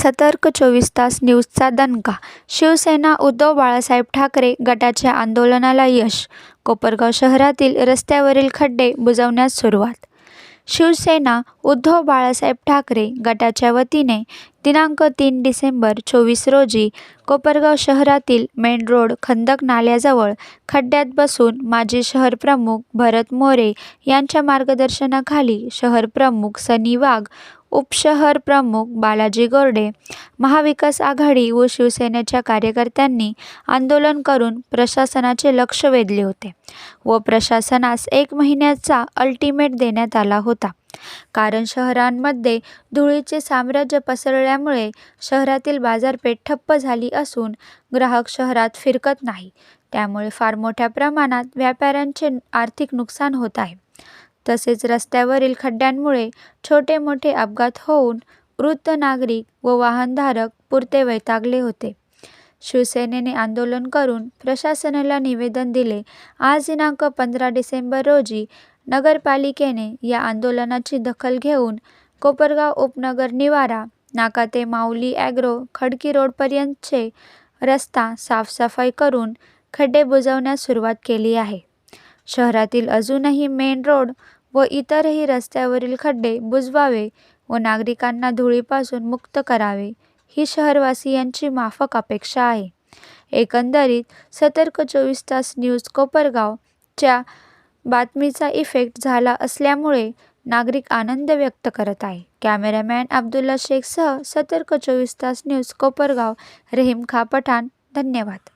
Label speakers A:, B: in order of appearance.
A: सतर्क चोवीस तास न्यूजचा दणका. शिवसेना उद्धव बाळासाहेब ठाकरे गटाच्या आंदोलनाला यश. कोपरगाव शहरातील रस्त्यावरील खड्डे बुजवण्यास सुरुवात. शिवसेना उद्धव बाळासाहेब ठाकरे गटाच्या वतीने दिनांक तीन डिसेंबर चोवीस रोजी कोपरगाव शहरातील मेन रोड खंदक नाल्याजवळ खड्ड्यात बसून माजी शहरप्रमुख भरत मोरे यांच्या मार्गदर्शनाखाली शहरप्रमुख सनी वाघ उपशहर प्रमुख बालाजी गोरडे महाविकास आघाडी व शिवसेनेच्या कार्यकर्त्यांनी आंदोलन करून प्रशासनाचे लक्ष वेधले होते व प्रशासनास एक महिन्याचा अल्टिमेट देण्यात आला होता. कारण शहरांमध्ये धुळीचे साम्राज्य पसरल्यामुळे शहरातील बाजारपेठ ठप्प झाली असून ग्राहक शहरात फिरकत नाही. त्यामुळे फार मोठ्या प्रमाणात व्यापाऱ्यांचे आर्थिक नुकसान होत आहे. तसेच रस्त्यावरील खड्ड्यांमुळे छोटे मोठे अपघात होऊन वृद्ध नागरिक व वाहनधारक पुरते वैतागले होते. शिवसेनेने आंदोलन करून प्रशासनाला निवेदन दिले. आज दिनांक पंधरा डिसेंबर रोजी नगरपालिकेने या आंदोलनाची दखल घेऊन कोपरगाव उपनगर निवारा नाका ते माऊली ॲग्रो खडकी रोडपर्यंतचे रस्ता साफसफाई करून खड्डे बुजवण्यास सुरुवात केली आहे. शहरातील अजूनही मेन रोड व इतरही रस्त्यावरील खड्डे बुजवावे व नागरिकांना धुळीपासून मुक्त करावे ही शहरवासियांची माफक अपेक्षा आहे. एकंदरीत सतर्क चोवीस तास न्यूज कोपरगावच्या बातमीचा इफेक्ट झाला असल्यामुळे नागरिक आनंद व्यक्त करत आहे. कॅमेरामॅन अब्दुल्ला शेखसह सतर्क चोवीस तास न्यूज कोपरगाव रहीम खा पठाण धन्यवाद.